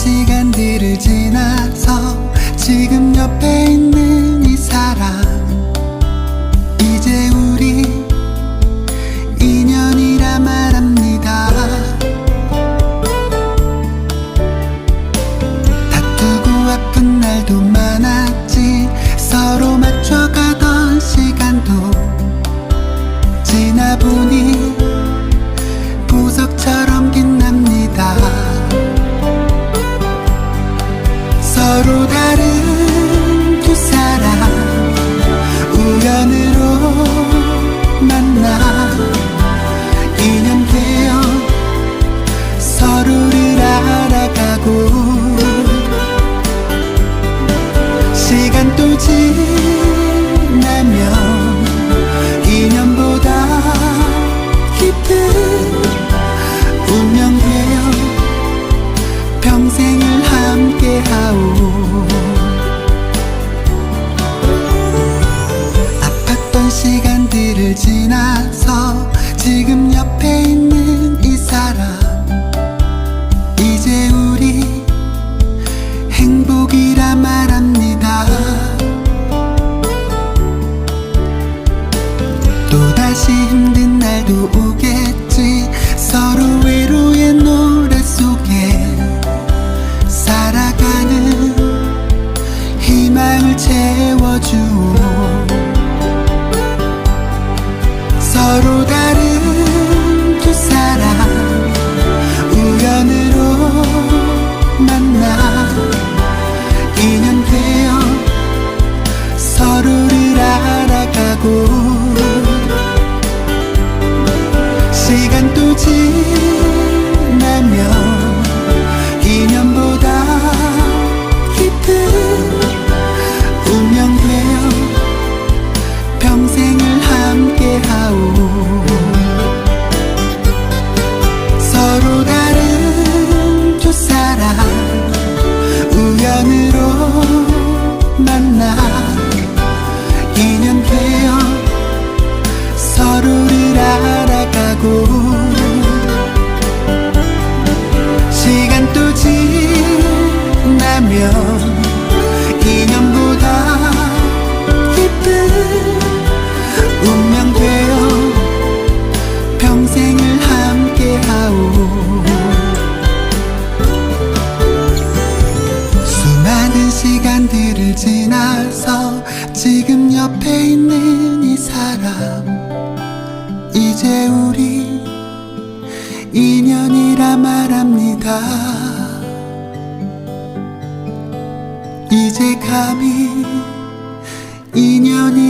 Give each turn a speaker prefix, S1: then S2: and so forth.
S1: 시간들을 지나서 지금 옆에 있는 이 사람. 이제 우리 인연이라 말합니다. 다투고 아픈 날도 많았지. 서로 맞춰가던 시간도 지나보니 다른 두 사람 우연으로 만나 인연 되어 서로를 알아가고 시간 또 지나 시간들을 지나서 지금 옆에 있는 이 사람. 이제 우리 행복이라 말합니다. 또다시 힘든 날도 오겠지. 서로 외로의 노래 속에 살아가는 희망을 채워주오 지나서 지금 옆에 있는 이 사람. 이제 우리 인연이라 말합니다 이제 감히 말합니다